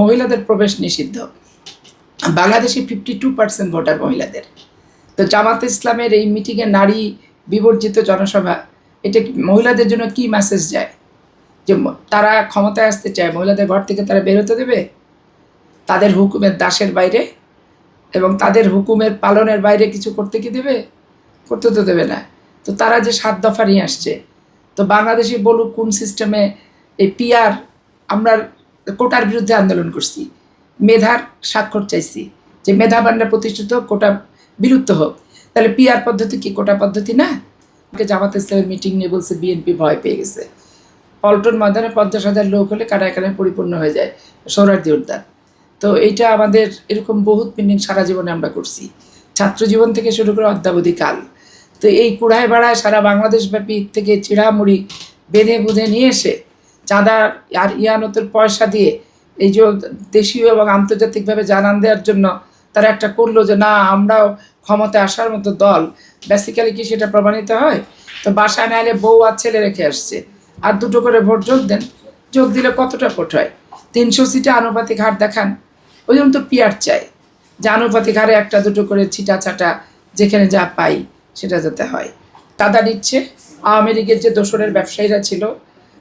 মহিলাদের প্রবেশ নিষিদ্ধ। বাংলাদেশে ফিফটি টু পার্সেন্ট ভোটার মহিলাদের। তো জামাত ইসলামের এই মিটিংয়ে নারী বিবর্জিত জনসভা, এটা মহিলাদের জন্য কি মেসেজ যায়? যে তারা ক্ষমতায় আসতে চায়, মহিলাদের ঘর থেকে তারা বেরোতে দেবে? তাদের হুকুমের দাসের বাইরে? এবং তাদের হুকুমের পালনের বাইরে কিছু করতে কি দেবে? করতে তো দেবে না। তো তারা যে সাত দফা নিয়ে আসছে। তো বাংলাদেশে বলুক কোন সিস্টেমে এই পিআর আমরা কোটার বিরুদ্ধে আন্দোলন করছি। মেধার স্বাক্ষর চাইছি যে মেধা ভাণ্ডার প্রতিষ্ঠিত হোক, কোটা বিলুপ্ত হোক। তাহলে পিআর পদ্ধতি কি কোটা পদ্ধতি না? আমাকে জামাত ইসলামের মিটিং নিয়ে বলছে বিএনপি ভয় পেয়ে গেছে। পল্টন ময়দানে পঞ্চাশ হাজার লোক হলে কাটায় কাটায় পরিপূর্ণ হয়ে যায় সৌরার্দি উদ্যান। তো এইটা আমাদের এরকম বহুত মিটিং সারা জীবনে আমরা করছি। ছাত্র জীবন থেকে শুরু করে অদ্যাবধি কাল। তো এই কুড়ায় বাড়ায় সারা বাংলাদেশ ব্যাপী থেকে চিড়ামুড়ি বেঁধে বুঁধে নিয়ে এসে চাঁদা আর ইয়ানতের পয়সা দিয়ে এই যে দেশীয় এবং আন্তর্জাতিকভাবে জানান দেওয়ার জন্য তারা একটা করল যে, না, আমরাও ক্ষমতায় আসার মতো দল। বেসিক্যালি কি সেটা প্রমাণিত হয়? তো বাসায় না এলে বউ আর ছেলে রেখে আসছে। আর দুটো করে ভোট যোগ দেন। যোগ দিলে কতটা ভোট হয়? তিনশো সিটে আনুপাতিক হার দেখান। ওই জন্য তো পিয়ার চাই। যে আনুপাতিক হারে একটা, দুটো করে ছিটা ছাটা যেখানে যা পাই সেটা যাতে হয়। তাদা নিচ্ছে। আওয়ামী লীগের যে দোসরের ব্যবসায়ীরা ছিল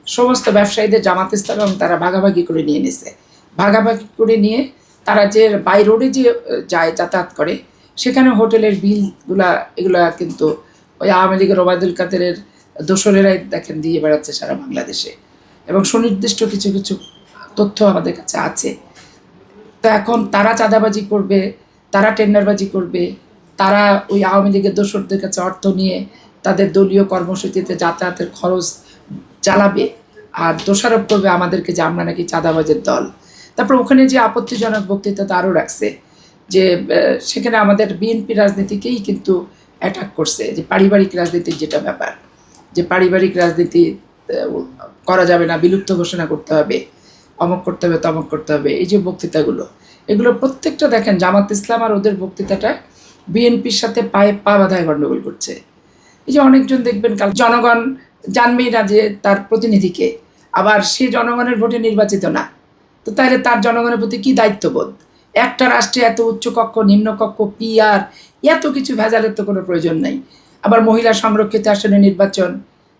সমস্ত ব্যবসায়ীদের জামাত ইসলাম এবং তারা ভাগাভাগি করে নিয়ে নিছে। ভাগাভাগি করে নিয়ে তারা যে বাই রোডে যে যায় যাতায়াত করে, সেখানে হোটেলের বিলগুলা, এগুলা কিন্তু ওই আওয়ামী লীগের ওবায়দুল কাদেরের দোসরেরাই দেখেন দিয়ে বেড়াচ্ছে সারা বাংলাদেশে। এবং সুনির্দিষ্ট কিছু কিছু তথ্য আমাদের কাছে আছে। তো এখন তারা চাঁদাবাজি করবে, তারা টেন্ডারবাজি করবে, তারা ওই আওয়ামী লীগের দোসরদের কাছে অর্থ নিয়ে তাদের দলীয় কর্মসূচিতে যাতায়াতের খরচ চালাবে আর দোষারোপ করবে আমাদেরকে যে আমরা নাকি চাঁদাবাজের দল। তারপর ওখানে যে আপত্তিজনক বক্তৃতা তারও রাখছে যে সেখানে আমাদের বিএনপি রাজনীতিকেই কিন্তু অ্যাটাক করছে যে পারিবারিক রাজনীতির যেটা ব্যাপার, যে পারিবারিক রাজনীতি করা যাবে না, বিলুপ্ত ঘোষণা করতে হবে, অমক করতে হবে, তমক করতে হবে, এই যে বক্তৃতাগুলো, এগুলো প্রত্যেকটা দেখেন জামাত ইসলাম আর ওদের বক্তৃতাটা বিএনপির সাথে পায়ে পা বাধায় গণ্ডগোল করছে। এই যে অনেকজন দেখবেন কাল জনগণ জানবেই না যে তার প্রতিনিধিকে আবার সে জনগণের ভোটে নির্বাচিত না। তো তাহলে তার জনগণের প্রতি কী দায়িত্ববোধ? একটা রাষ্ট্রে এত উচ্চকক্ষ নিম্নকক্ষ পিআর এত কিছু ভেজালের তো কোনো প্রয়োজন নাই। আবার মহিলা সংরক্ষিত আসনে নির্বাচন,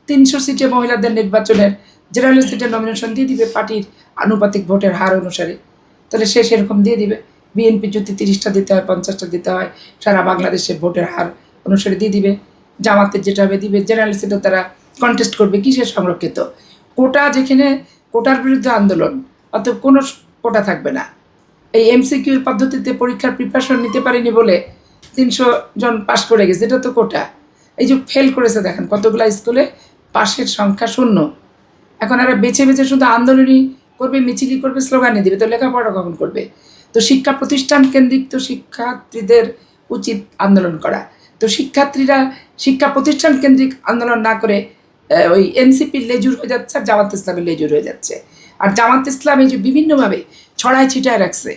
তিনশো সিটে মহিলাদের নির্বাচনের জেনারেল সিটে নমিনেশন দিয়ে দিবে পার্টির আনুপাতিক ভোটের হার অনুসারে। তাহলে সে সেরকম দিয়ে দিবে। বিএনপি যদি তিরিশটা দিতে হয়, পঞ্চাশটা দিতে হয়, সারা বাংলাদেশে ভোটের হার অনুসারে দিয়ে দিবে। জামাতের যেটা হবে, দিবে। জেনারেল সিটে তারা কন্টেস্ট করবে, কিসের সংরক্ষিত? কোটা যেখানে, কোটার বিরুদ্ধে আন্দোলন, অতএব কোনো কোটা থাকবে না। এই এমসিকিউর পদ্ধতিতে পরীক্ষার প্রিপারেশন নিতে পারিনি বলে তিনশো জন পাশ করে গেছে, এটা তো কোটা। এই যে ফেল করেছে, দেখেন কতগুলা স্কুলে পাশের সংখ্যা শূন্য। এখন এরা বেছে বেছে শুধু আন্দোলনই করবে মিছিলি করবে, স্লোগানই দিবে, তো লেখাপড়া কখন করবে? তো শিক্ষা প্রতিষ্ঠান কেন্দ্রিক তো শিক্ষার্থীদের উচিত আন্দোলন করা। তো শিক্ষার্থীরা শিক্ষা প্রতিষ্ঠান কেন্দ্রিক আন্দোলন না করে ওই এনসিপির লেজুর হয়ে যাচ্ছে আর জামাত ইসলামের লেজুর হয়ে যাচ্ছে। আর জামাত ইসলাম এই যে বিভিন্নভাবে ছড়ায় ছিটায় রাখছে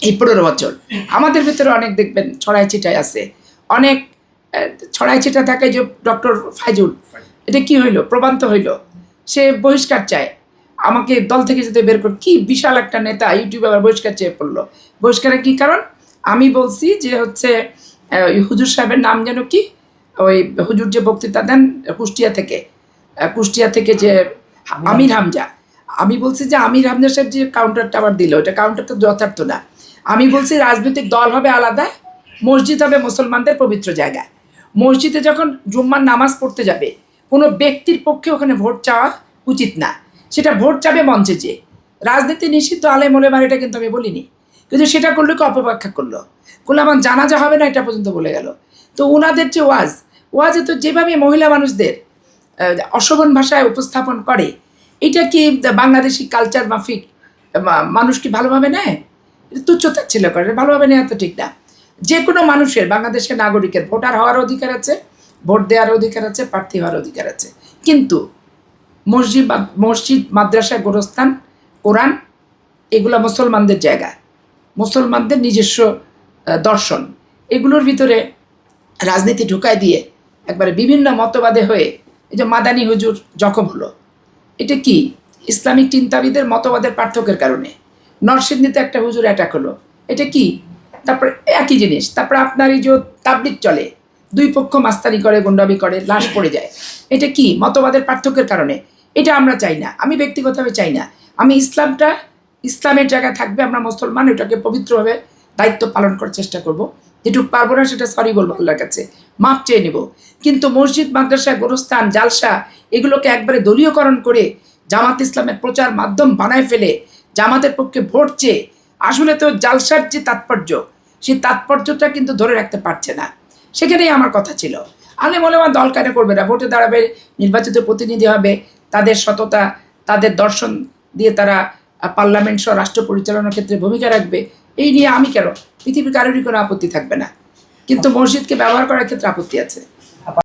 এই পনেরো বছর, আমাদের ভেতরে অনেক দেখবেন ছড়াই ছিটাই আছে। অনেক ছড়াই ছিটা থাকে যে ডক্টর ফাইজুল, এটা কি হইল? প্রমাণ তো হইল। সে বহিষ্কার চায়। আমাকে দল থেকে যেতে বের কর, কি বিশাল একটা নেতা ইউটিউবে আবার বহিষ্কার চেয়ে পড়ল। বহিষ্কারের কি কারণ? আমি বলছি যে হচ্ছে হুজুর সাহেবের নাম যেন কি? ওই হুজুর যে বক্তৃতা দেন কুষ্টিয়া থেকে কুষ্টিয়া থেকে যে আমির হামজা। আমি বলছি যে আমির হামজা সাহেব যে কাউন্টারটা আবার দিল ওটা কাউন্টারটা যথার্থ না। আমি বলছি রাজনৈতিক দল হবে আলাদা মসজিদ হবে মুসলমানদের পবিত্র জায়গা। মসজিদে যখন জুম্মার নামাজ পড়তে যাবে কোনো ব্যক্তির পক্ষে ওখানে ভোট চাওয়া উচিত না। সেটা ভোট চাবে মঞ্চে যে রাজনীতি নিষিদ্ধ আলে মোলেমার এটা কিন্তু আমি বলিনি। কিন্তু সেটা করলে কি অপব্যাখ্যা করল? করলে আমার জানাজা হবে না এটা পর্যন্ত বলে গেল। তো ওনাদের যে ওয়াজ, ওয়াজে তো যেভাবে মহিলা মানুষদের অশোভন ভাষায় উপস্থাপন করে, এটা কি বাংলাদেশি কালচার মাফিক মানুষ কি ভালোভাবে নেয়? এটা তুচ্ছতার ছিল করে ভালোভাবে নেওয়া তো ঠিক না। যে কোনো মানুষের, বাংলাদেশের নাগরিকের ভোটার হওয়ার অধিকার আছে, ভোট দেওয়ার অধিকার আছে, প্রার্থী হওয়ার অধিকার আছে। কিন্তু মসজিদ মসজিদ, মাদ্রাসা, গোরস্থান, কোরআন, এগুলো মুসলমানদের জায়গা। মুসলমানদের নিজস্ব দর্শন। এগুলোর ভিতরে রাজনীতি ঢুকায় দিয়ে একবারে বিভিন্ন মতবাদে হয়ে এই যে মাদানি হুজুর জখম হলো, এটা কি? ইসলামিক চিন্তাবিদের মতবাদের পার্থক্যের কারণে। নরসিংদীতে একটা হুজুর অ্যাটাক হলো, এটা কি? তারপরে একই জিনিস, তারপরে আপনার এই যে তাবলিক চলে, দুই পক্ষ মাস্তানি করে, গুন্ডামি করে, লাশ পড়ে যায়, এটা কি? মতবাদের পার্থক্যের কারণে। এটা আমরা চাই না, আমি ব্যক্তিগতভাবে চাই না। আমি ইসলামটা, ইসলামের জায়গায় থাকবে আমরা মুসলমান, এটাকে পবিত্রভাবে দায়িত্ব পালন করার চেষ্টা করব। যেটুকু পারব না সেটা সরি বলব আল্লাহর কাছে। মাপ চেয়ে নেব। কিন্তু মসজিদ, মাদ্রাসা, গোরস্থান, জালসা, এগুলোকে একবারে দলীয়করণ করে জামাত ইসলামের প্রচার মাধ্যম বানায় ফেলে, জামাতের পক্ষে ভোট চেয়ে, আসলে তো জালসার যে তাৎপর্য, সেই তাৎপর্যটা কিন্তু ধরে রাখতে পারছে না। সেখানেই আমার কথা ছিল। আলে মনে আমার দল কেন করবে না? ভোটে দাঁড়াবে, নির্বাচিত প্রতিনিধি হবে, তাদের সততা, তাদের দর্শন দিয়ে তারা পার্লামেন্ট সহ রাষ্ট্র পরিচালনার ক্ষেত্রে ভূমিকা রাখবে এই নিয়ে আমি কেন? পৃথিবীর কারোরই কোনো আপত্তি থাকবে না। কিন্তু মসজিদকে ব্যবহার করার ক্ষেত্রে আপত্তি আছে।